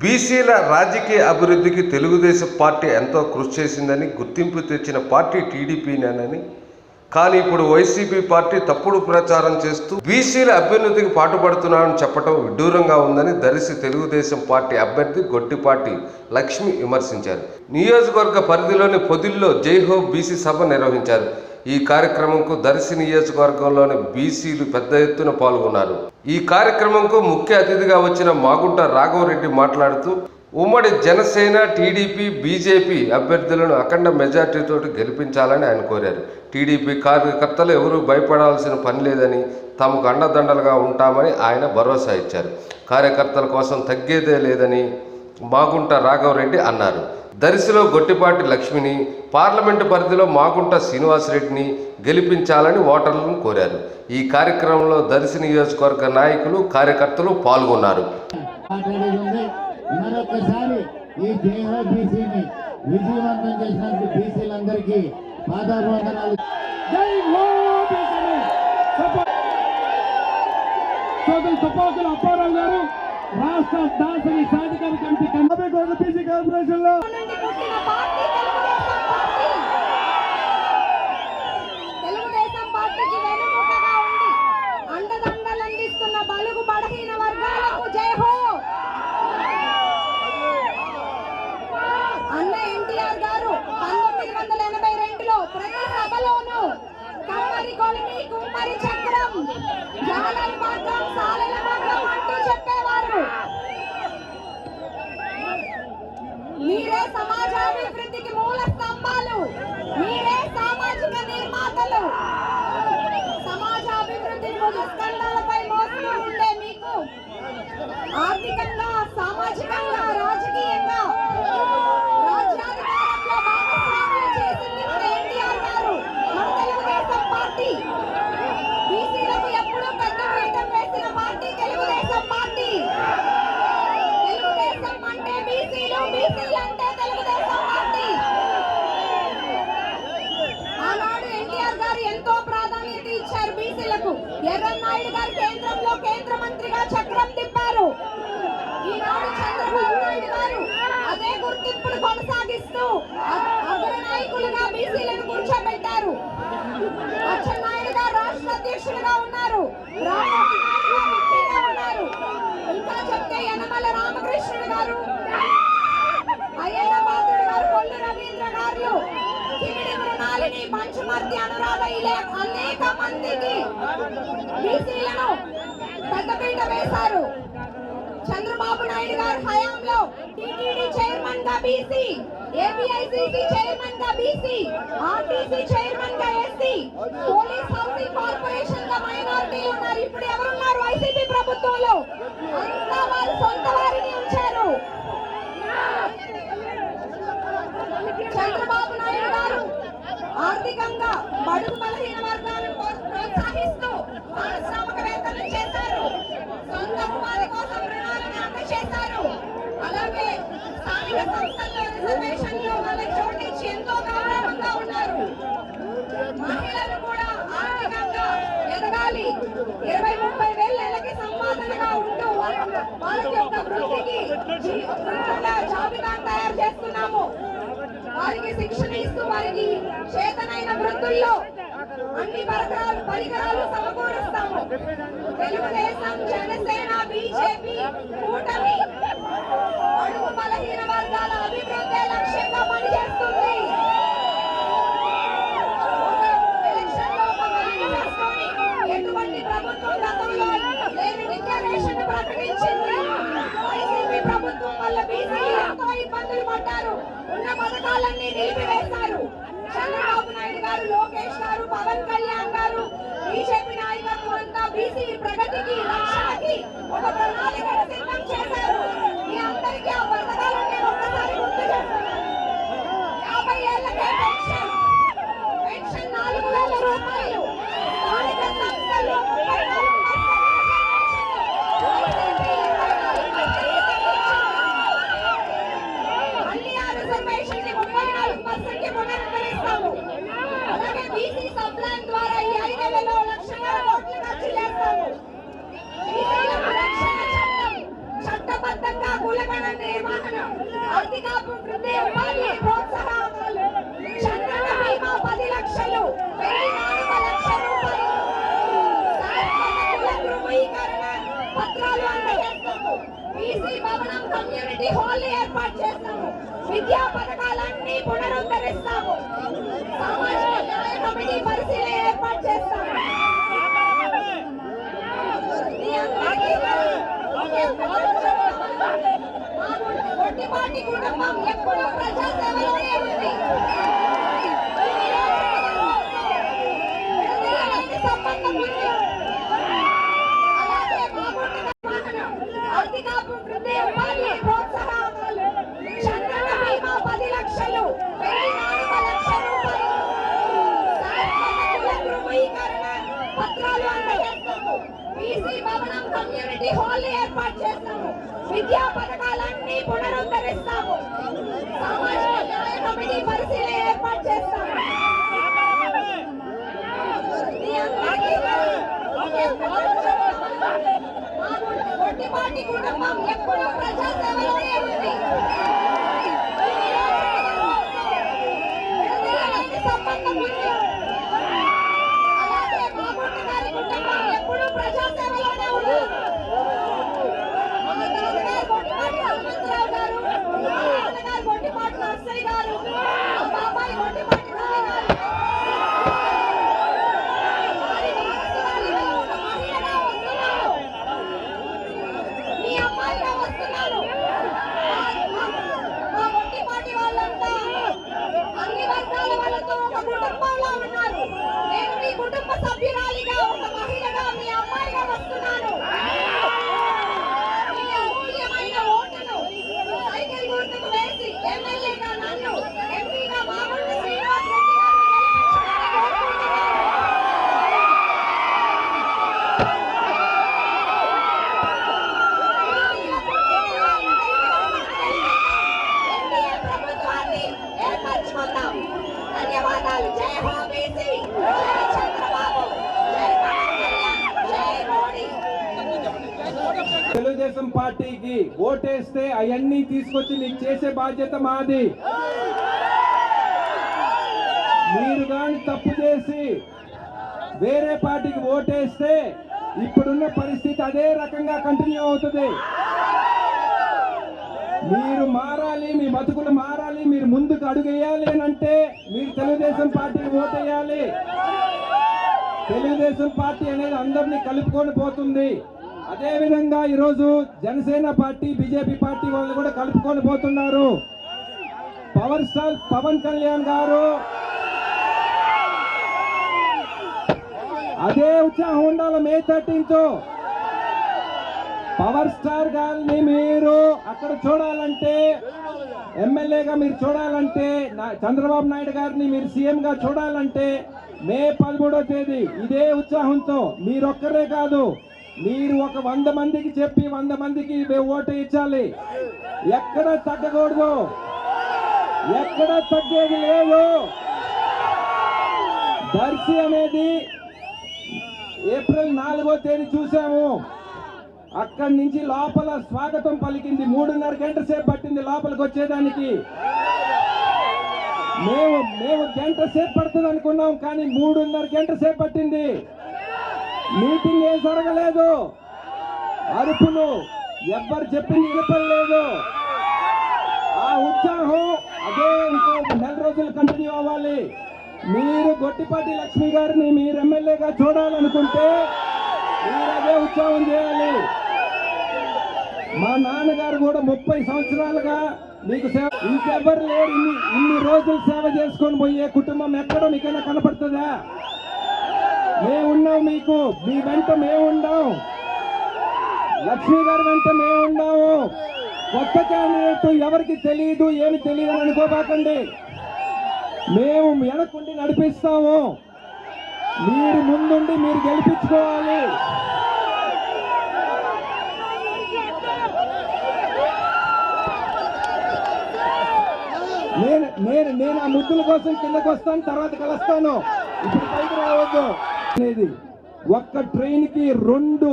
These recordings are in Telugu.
బీసీల రాజకీయ అభివృద్ధికి తెలుగుదేశం పార్టీ ఎంతో కృషి చేసిందని గుర్తింపు తెచ్చిన పార్టీ టీడీపీనేనని కానీ ఇప్పుడు వైసీపీ పార్టీ తప్పుడు ప్రచారం చేస్తూ బీసీల అభ్యున్నతికి పాటుపడుతున్నానని చెప్పడం విడ్డూరంగా ఉందని దర్శి తెలుగుదేశం పార్టీ అభ్యర్థి గొట్టిపాటి లక్ష్మి విమర్శించారు. నియోజకవర్గ పరిధిలోని పొదిల్లో జైహో బీసీ సభ నిర్వహించారు. ఈ కార్యక్రమంకు దర్శి నియోజకవర్గంలోని బీసీలు పెద్ద ఎత్తున పాల్గొన్నారు. ఈ కార్యక్రమంకు ముఖ్య అతిథిగా వచ్చిన మాగుంట రాఘవరెడ్డి మాట్లాడుతూ ఉమ్మడి జనసేన టీడీపీ బీజేపీ అభ్యర్థులను అఖండ మెజార్టీతో గెలిపించాలని ఆయన కోరారు. టీడీపీ కార్యకర్తలు ఎవరూ భయపడాల్సిన పని లేదని తమకు అండదండలుగా ఉంటామని ఆయన భరోసా ఇచ్చారు. కార్యకర్తల కోసం తగ్గేదే లేదని మాగుంట రాఘవరెడ్డి అన్నారు. దరిసిలో గొట్టిపాటి లక్ష్మిని పార్లమెంటు పరిధిలో మాగుంట శ్రీనివాసరెడ్డిని గెలిపించాలని ఓటర్లను కోరారు. ఈ కార్యక్రమంలో దర్శి నియోజకవర్గ నాయకులు కార్యకర్తలు పాల్గొన్నారు. మరొకసారి ఈ జేఓబీసీని విజయవంతం చేసినందుకు బీసీలందరికీ పాదాభివందనాలు. తుపాకుల అప్పారావు గారు రాష్ట్ర దాసరి సాధికార కమిటీ కన్నబే గోడ బీసీ కార్పొరేషన్లో కమ్మరి కుమ్మరి చక్రం. జాలల మార్గం సాలల మార్గం అంటూ చెప్పేవారు. మీరే సమాజాభివృద్ధికి మూల స్తంభాలు. మీరే సామాజిక నిర్మాతలు సమాజాభివృద్ధి భుజస్కంధాలపై మోస్తూ ఉండే మీకు ఆర్థికంగా సామాజికంగా రాజకీయంగా రాజ్యాధికారంలో భాగస్వామ్యం చేసింది మన ఎన్టీఆర్ గారు మన తెలుగుదేశం పార్టీ బీసీలకు ఎప్పుడూ పెద్ద పీఠం వేసిన పార్టీ తెలుగుదేశం పార్టీ తెలుగుదేశం అంటే బీసీలు బీసీలు అంటే తెలుగుదేశం పార్టీ ఆనాడు ఎన్టీఆర్ గారు ఎంతో ప్రాధాన్యత ఇచ్చారు బీసీలకు. ఎర్రన్నాయుడు గారు కేంద్రంలో కేంద్ర మంత్రిగా చక్రం తిప్పారు. ఈనాడు చంద్రబాబు నాయుడు గారు అదే గుర్తింపును కొనసాగిస్తూ అగ్రనాయకులుగా బీసీలను కూర్చోబెట్టారు అచ్చెన్నాయుడు గారు రాష్ట్ర అధ్యక్షులుగా ఉన్నారు రామ్మోహన్ నాయుడు గారు ఎంపీగా ఉన్నారు ఇంకా చెప్తే యనమల రామకృష్ణుడు గారు అయ్యన్న పాత్రుడు గారు కొల్లు రవీంద్ర గారు కిమిడి మృణాలిని పంచమర్తి అనేక మందికి బీసీలను పెద్దపీట వేశారు. చంద్రబాబు నాయుడు గారి హయాంలో టీటీడీ చైర్మన్గా బీసీ ఏపీఐసీసీ చైర్మన్గా బీసీ ఆర్టీసీ చైర్మన్గా ఎస్సీ పోలీస్ హౌసింగ్ కార్పొరేషన్గా మైనారిటీలు ఉన్నారు. ఇప్పుడు ఎవరున్నారు? వైసీపీ ప్రభుత్వంలో? అంతా వారు సొంత వారికి చేతనైన వృత్తుల్లో అన్ని పరికరాలు పరికరాలు సమకూరుస్తాము. తెలుగుదేశం జనసేన బీజేపీ కూటమి అడుగు బలహీన వర్గాల అభివృద్ధి లక్ష్యంగా పనిచేస్తుంది. ఎటువంటి ప్రభుత్వం గతంలో లేని డిక్లరేషన్ ప్రకటించింది. వైసీపీ ప్రభుత్వం వల్ల బీసీలు ఎంతో ఇబ్బందులు పడ్డారు. ఉన్న పథకాలన్నీ నిలిపివేశారు. చంద్రబాబు నాయుడు గారు లోకేష్ గారు పవన్ కళ్యాణ్ గారు బీజేపీ నాయకత్వం అంతా బీసీ ప్రగతికి రక్షణకి ఒక ప్రణాళికను సిద్ధం చేశారు. ప్లాన్ ద్వారా ఈ ఐదేళ్ళలో లక్షల కోట్లు ఖర్చు చేస్తాము. చట్టబద్ధంగా రక్షణ నిర్మాణం ఆర్థిక అభివృద్ధి నిర్వహణ ఉపాధి ప్రోత్సాహకాలు చంద్రన్న బీమా పది లక్షలు లక్ష రూపాయలు. ధృవీకరణ పత్రాలు అందజేస్తాము. బీసీ భవనం కమ్యూనిటీ హాల్ ఏర్పాటు చేస్తాము. విద్యా పథకాలన్నీ పునరుద్ధరిస్తాము. సామాజిక న్యాయ కమిటీ ప్రజాసేవలోనే ఉంది విడదీయలేని సంబంధం ఉంది అలాగే మా గుడ్డి నిర్వహణ ఆర్థికాభివృద్ధి ఉపాధి ప్రోత్సాహకాలు చంద్రన్న బీమా పది లక్షలు వెయ్యి నాలుగు లక్ష రూపాయలు సాయపడ్డ కుల ధృవీకరణ పత్రాలు అందజేస్తాము బీసీ భవనం కమ్యూనిటీ హాల్ ఏర్పాటు చేస్తాము విద్యా పథకాలన్నీ పునరుద్ధరిస్తాము. సామాజిక న్యాయ కమిటీ పరిశీలన ఏర్పాటు చేస్తాము. మీ అందరికీ ఒకే మా గొడ్డిపాటి కుటుంబం ఎప్పుడూ ప్రజాసేవలోనే ఉంది విడదీయలేని సంబంధం ఉంది అలాగే మా గుడ్డి గారి కుటుంబం ఎప్పుడూ ప్రజాసేవలోనే ఉన్నారు మా తాతగారు గొడ్డిపాటి హనుమంతరావు గారు మా నాన్నగారు గొడ్డిపాటి నర్సయ్య గారు మా బాబాయ్ గొడ్డిపాటి రవి గారు వారి వారసురాలిగా ఒక మహిళగా వస్తున్నాను. మీ అమ్మాయిగా వస్తున్నాను. మా- మా గొడ్డిపాటి వాళ్ళంతా అన్ని వర్గాల వాళ్ళతో ఒక కుటుంబంలో ఉన్నారు నేను మీ కుటుంబ సభ్యురాలిగా ఒక మహిళగా మీ అమ్మాయిగా వస్తున్నాను మీ అమూల్యమైన ఓటును సైకిల్ గుర్తుకు వేసి ఎమ్మెల్యేగా నన్ను ఎంపీగా మాగుంట శ్రీనివాస్ రెడ్డి గారిని గెలిపించాలని కోరుకుంటున్నాను ఎన్డీఏ ప్రభుత్వాన్ని ఏర్పరచుకుందాం ధన్యవాదాలు జై హో బీసీ జై చంద్రబాబు జై పవన్ కళ్యాణ్ జై మోడీ తెలుగుదేశం పార్టీకి ఓటేస్తే అవన్నీ తీసుకొచ్చి మీకు చేసే బాధ్యత మాది. మీరు కానీ తప్పు చేసి వేరే పార్టీకి ఓటేస్తే ఇప్పుడున్న పరిస్థితి అదే రకంగా కంటిన్యూ అవుతుంది. మీరు మారాలి మీ బతుకులు మారాలి మీరు ముందుకు అడుగేయాలి అని అంటే మీరు తెలుగుదేశం పార్టీకి ఓటేయాలి. తెలుగుదేశం పార్టీ అనేది అందరినీ కలుపుకొని పోతుంది. అదే విధంగా ఈరోజు జనసేన పార్టీ బీజేపీ పార్టీ వాళ్ళు కూడా కలుపుకొని పోతున్నారు. పవర్ స్టార్ పవన్ కళ్యాణ్ గారు. అదే ఉత్సాహం ఉండాలి మే థర్టీన్తో. పవర్ స్టార్ గారిని మీరు అక్కడ చూడాలంటే ఎమ్మెల్యేగా మీరు చూడాలంటే నా- చంద్రబాబు నాయుడు గారిని మీరు సీఎంగా చూడాలంటే మే పదమూడో తేదీ ఇదే ఉత్సాహంతో మీరొక్కరే కాదు. మీరు ఒక వంద మందికి చెప్పి వంద మందికి ఓటు ఇచ్చాలి. ఎక్కడ తగ్గకూడదు. ఎక్కడ తగ్గేది లేదు. దర్శి అనేది ఏప్రిల్ నాలుగో తేదీ చూసాము. అక్కడి నుంచి లోపల స్వాగతం పలికింది. మూడున్నర గంట సేపు పట్టింది లోపలికి వచ్చేదానికి. మేము మేము గంట సేపు పడుతుంది అనుకున్నాం కానీ మూడున్నర గంట సేపు పట్టింది. మీటింగ్ ఏం జరగలేదు. అరుపులు ఎవ్వరు చెప్పింది వినపడలేదు. ఆ ఉత్సాహం అదే ఇంకో నెల రోజులు కంటిన్యూ అవ్వాలి. మీరు గొట్టిపాటి లక్ష్మి గారిని మీరు ఎమ్మెల్యేగా చూడాలనుకుంటే మీరు అదే ఉత్సాహం చేయాలి. మా నాన్నగారు కూడా ముప్పై సంవత్సరాలుగా మీకు సేవ ఇంకెవ్వరు లేరు. ఇన్ని ఇన్ని రోజులు సేవ చేసుకొని పోయే కుటుంబం ఎక్కడ మీకైనా కనపడుతుందా? మేమున్నాం మీకు. మీ వెంట మేమున్నాం లక్ష్మి గారి వెంట మేమున్నాము కొత్త క్యాండిడేట్ ఎవరికి తెలియదు ఏమి తెలియదు అని అనుకోబాకండి. మేము వెనకుండి నడిపిస్తాము. మీరు ముందుండి మీరు గెలిపించుకోవాలి. నేను నేను నేను ఆ ముద్దుల కోసం కిందకు వస్తాను తర్వాత కలుస్తాను. ఇప్పుడు పైకి రావద్దు. అనేది ఒక్క ట్రైన్కి రెండు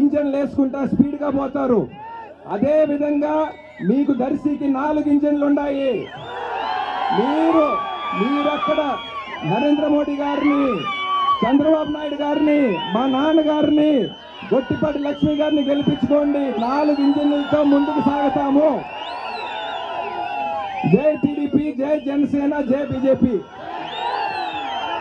ఇంజన్లు వేసుకుంటా స్పీడ్గా పోతారు. అదే విధంగా మీకు దర్శికి నాలుగు ఇంజన్లు ఉన్నాయి. మీరు మీరక్కడ నరేంద్ర మోడీ గారిని చంద్రబాబు నాయుడు గారిని మా నాన్నగారిని గొట్టిపాటి లక్ష్మి గారిని గెలిపించుకోండి. నాలుగు ఇంజన్లతో ముందుకు సాగుతాము. జై టీడీపీ జై జనసేన జై బీజేపీ.